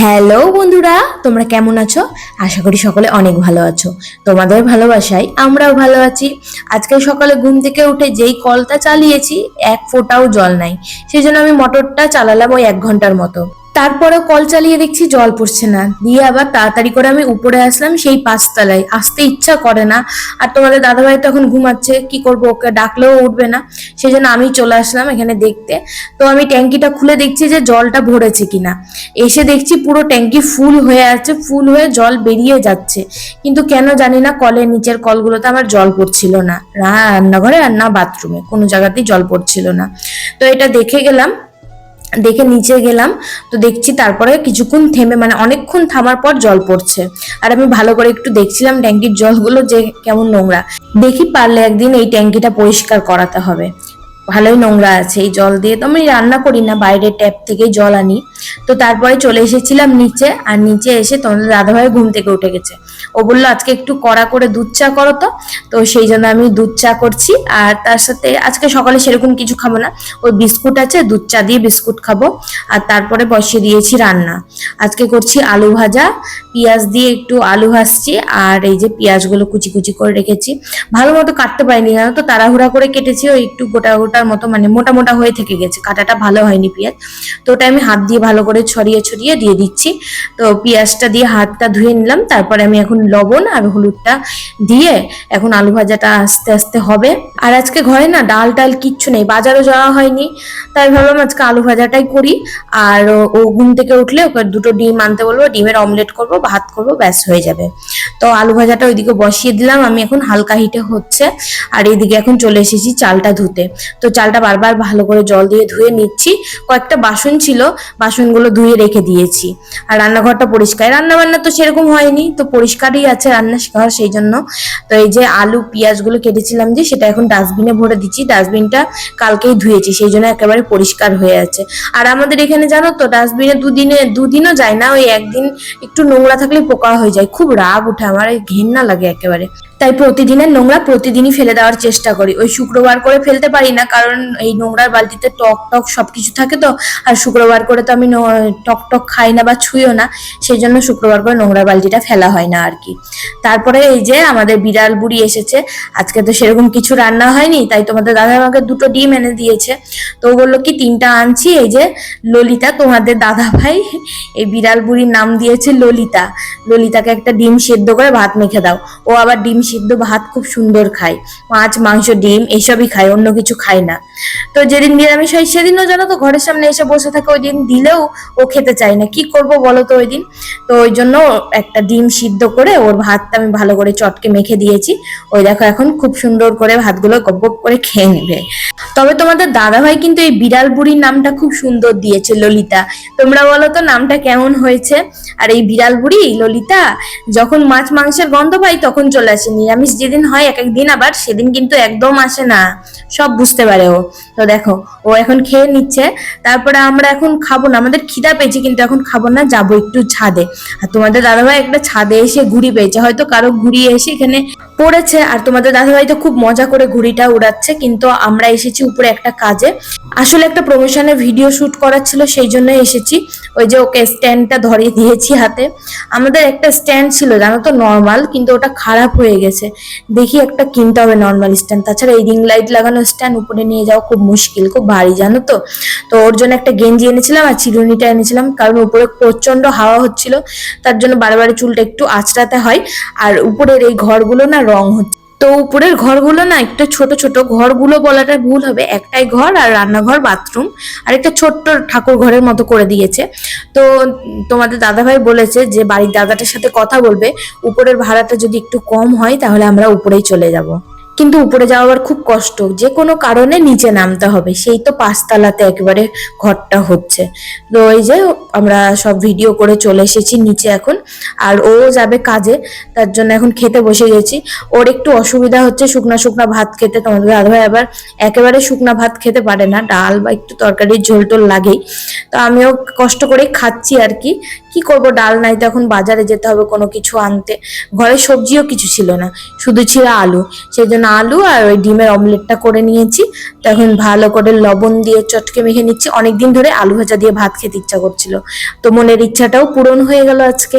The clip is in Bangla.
হ্যালো বন্ধুরা, তোমরা কেমন আছো? আশা করি সকলে অনেক ভালো আছো। তোমাদের ভালোবাসায় আমরাও ভালো আছি। আজকে সকালে ঘুম থেকে উঠে যেই কলটা চালিয়েছি, এক ফোঁটাও জল নাই। সেই জন্য আমি মোটরটা চালালাম ওই এক ঘণ্টার মতো। তারপরেও কল চালিয়ে দেখছি জল পড়ছে না। দিয়ে আবার তাড়াতাড়ি করে আমি উপরে আসলাম সেই পাঁচতলায়। আসতে ইচ্ছা করে না। আর তোমাদের দাদাভাই তখন ঘুমাচ্ছে, কি করব? ওকে ডাকলেও উঠবে না। সেই জন্য আমি চলে আসলাম এখানে দেখতে। তো আমি ট্যাঙ্কিটা খুলে দেখছি যে জলটা ভরেছে কিনা। এসে দেখছি পুরো ট্যাঙ্কি ফুল হয়ে আছে, ফুল হয়ে জল বেরিয়ে যাচ্ছে। কিন্তু কেন জানি না কলের নিচের কলগুলোতে আমার জল পড়ছিল না না। রান্নাঘরে আর না বাথরুমে, কোনো জায়গাতেই জল পড়ছিল না। তো এটা দেখে গেলাম। দেখে নিচে গেলাম, তো দেখছি তারপরে কিছুক্ষণ থেমে মানে অনেকক্ষণ থামার পর জল পড়ছে। আর আমি ভালো করে একটু দেখছিলাম ট্যাঙ্কির জলগুলো যে কেমন নোংরা। দেখি পারলে একদিন এই ট্যাঙ্কিটা পরিষ্কার করাতে হবে। ভালোই নোংরা আছে, এই জল দিয়ে তো আমি রান্না করি না বাইরে ট্যাপ থেকে জল আনি। তো তারপরে চলে এসেছিলাম নিচে, আর নিচে এসে তোমাদের দাদাভাই ঘুম থেকে উঠে গেছে। ও বলল, আজকে একটু কড়া করে দুধ চা করো তো। তো সেই জন্য আমি দুধ চা করছি, আর তার সাথে আজকে সকালে সেরকম কিছু খাব না। ওই বিস্কুট আছে, দুধ চা দিয়ে বিস্কুট খাব, আর তারপরে বসিয়ে দিয়েছি রান্না। আজকে করছি আলু ভাজা, পেঁয়াজ দিয়ে একটু আলু ভাজছি, আর এই যে পেঁয়াজগুলো কুচি কুচি করে রেখেছি। ভালো মতো কাটতে পারিনি, জানো তো? তাড়াহুড়া করে কেটেছি, ওই একটু গোটা গোটার মতো মানে মোটা মোটা হয়ে থেকে গেছে, কাটাটা ভালো হয়নি পেঁয়াজ। তো ওটা আমি হাত দিয়ে ভালো করে ছড়িয়ে ছড়িয়ে দিয়ে দিচ্ছি। তো পেঁয়াজটা দিয়ে হাতটা ধুয়ে নিলাম, তারপরে আমি এখন লবণ আর হলুদটা দিয়ে এখন আলু ভাজাটা আস্তে আস্তে হবে। আর আজকে ঘরে না ডাল টাল কিচ্ছু নেই, বাজারও যাওয়া হয়নি, তাই ভাবলাম আজকে আলু ভাজাটাই করি। আর ও- ঘুম থেকে উঠলে ওকে দুটো ডিম আনতে বলব, ডিমের অমলেট করব ভাত করব, ব্যাস হয়ে যাবে। তো আলু ভাজাটা ওইদিকে বসিয়ে দিলাম, আমি এখন হালকা হিটে হচ্ছে। আর এইদিকে এখন চলে এসেছি চালটা ধুতে। তো চালটা বারবার ভালো করে জল দিয়ে ধুয়ে নিচ্ছি। কয়েকটা বাসন ছিল বাসনগুলো ধুয়ে রেখে দিয়েছি। আর রান্নাঘরটা পরিষ্কার। রান্না বান্না তো সেরকম হয়নি, তো পরিষ্কারই আছে রান্নাঘর সেই জন্য তো এই যে আলু, পেঁয়াজগুলো কেটেছিলাম যে, সেটা এখন ডাস্টবিনে ভরে দিচ্ছি। ডাস্টবিনটা কালকেই ধুয়েছি সেই জন্য একেবারে পরিষ্কার হয়ে আছে। আর আমাদের এখানে জানো তো, ডাস্টবিনে দুদিনে দুদিনও যায় না। ওই একদিন একটু নোংরা থাকলে পোকা হয়ে যায়। খুব রাগ উঠে, আমার ঘেন্না লাগে একেবারে। তাই প্রতিদিনের নোংরা প্রতিদিনই ফেলে দেওয়ার চেষ্টা করি। ওই শুক্রবার করে ফেলতে পারি না, কারণ এই নোংরার বালতিতে টক টক সবকিছু থাকে তো, আর শুক্রবার করে তো আমি টক টক খাই না বা ছুঁইও না সেই জন্য শুক্রবার করে নোংরার বালতিটা ফেলা হয় না আর কি তারপরে এই যে আমাদের বিড়াল বুড়ি এসেছে, আজকে তো সেরকম কিছু রান্না হয়নি, তাই তোমাদের দাদা আমাকে দুটো ডিম এনে দিয়েছে। তো ও বলল, কি তিনটা আনছি? এই যে ললিতা, তোমাদের দাদা ভাই, এই বিড়াল বুড়ির নাম দিয়েছে ললিতা। ললিতাকে একটা ডিম সেদ্ধ করে ভাত মেখে দাও। ও আবার ডিম সিদ্ধ ভাত খুব সুন্দর খায়। মাছ, মাংস, ডিম, এইসবই খায়, অন্য কিছু খায় না। তো যেদিন নিরামিষ হয়, সেদিনও জানো তো ঘরের সামনে এসে বসে থাকে, ওই দিন দিলেও ও খেতে চায় না। কি করব বলো তো ওই দিন? তো ওই জন্য একটা ডিম সিদ্ধ করে ওর ভাতটা আমি ভালো করে চটকে মেখে দিয়েছি। ওই দেখো এখন খুব সুন্দর করে ভাতগুলো গপ গপ করে খেয়ে নেবে। তবে তোমাদের দাদা ভাই কিন্তু এই বিড়াল বুড়ির নামটা খুব সুন্দর দিয়েছে, ললিতা। তোমরা বলো তো নামটা কেমন হয়েছে? আর এই বিড়াল বুড়ি, ললিতা, যখন মাছ, মাংসের গন্ধ পাই তখন চলে আসে। নিরামিষ যেদিন হয়, এক এক দিন আবার সেদিন কিন্তু একদম আসে না। সব বুঝতে পারে ও। তো দেখো, ও এখন খেয়ে নিচ্ছে। তারপরে আমরা এখন খাব না। আমাদের খিদা পেয়েছে কিন্তু এখন খাব না, যাব একটু ছাদে। আর তোমাদের দাদাভাই একটা ছাদে এসে ঘুড়ি পেয়েছে। হয়তো কারও ঘুরিয়ে এসে এখানে পড়েছে আর তোমাদের দাদাভাই তো খুব মজা করে ঘুড়িটা উড়াচ্ছে, কিন্তু আমরা এসেছি উপরে একটা কাজে। আসলে একটা প্রমোশনে ভিডিও শুট করার ছিল, সেই জন্য এসেছি। ওই যে ওকে স্ট্যান্ডটা ধরিয়ে দিয়েছি হাতে। আমাদের একটা স্ট্যান্ড ছিল, জানো তো নর্মাল কিন্তু ওটা খারাপ হয়ে গেছে। দেখি একটা কিনতে হবে নর্মাল স্ট্যান্ড তাছাড়া এই রিং লাইট লাগানো স্ট্যান্ড উপরে নিয়ে যাওয়া খুব মুশকিল, খুব ভারী, জানো তো। তো ওর জন্য একটা গেঞ্জি এনেছিলাম আর চিরুনিটা এনেছিলাম, কারণ উপরে প্রচণ্ড হাওয়া হচ্ছিল, তার জন্য বারে চুলটা একটু আঁচড়াতে হয়। আর উপরের এই ঘরগুলো না রং হচ্ছে তো উপরের ঘরগুলো না, একটা ছোট ছোট ঘরগুলো বলাটা ভুল হবে। একটাই ঘর আর রান্নাঘর, বাথরুম। আর একটা ছোট্ট ঠাকুর ঘরের মতো করে দিয়েছে। তো তোমাদের দাদাভাই বলেছে যে, বাড়ির দাদাটার সাথে কথা বলবে। উপরের ভাড়াটা যদি একটু কম হয়, তাহলে আমরা উপরেই চলে যাব। কিন্তু উপরে যাওয়ার খুব কষ্ট। যে কোনো কারণে নিচে নামতে হবে। সেই তো পাঁচতলাতে একেবারে ঘরটা হচ্ছে। তো ওই যে আমরা সব ভিডিও করে চলে এসেছি নিচে এখন। আর ও যাবে কাজে, তার জন্য এখন খেতে বসে গেছি। ওর একটু অসুবিধা হচ্ছে, শুকনা শুকনা ভাত খেতে। তোমাদের দাদাভাই আবার একেবারে শুকনা ভাত খেতে পারে না। ডাল বা একটু তরকারির ঝোল টোল লাগেই। তো আমিও কষ্ট করে খাচ্ছি আর কি। কি করব? ডাল নাই তো এখন বাজারে যেতে হবে, কোনো কিছু আনতে। ঘরে সবজিও কিছু ছিল না। শুধু ছিল আলু। সেই জন্য আলু আর ওই ডিমের অমলেটটা করে নিয়েছি। তখন ভালো করে লবণ দিয়ে চটকে মেখে নিচ্ছি। অনেকদিন ধরে আলু ভাজা দিয়ে ভাত খেতে ইচ্ছা করছিল। তো মনের ইচ্ছাটাও পূরণ হয়ে গেল আজকে।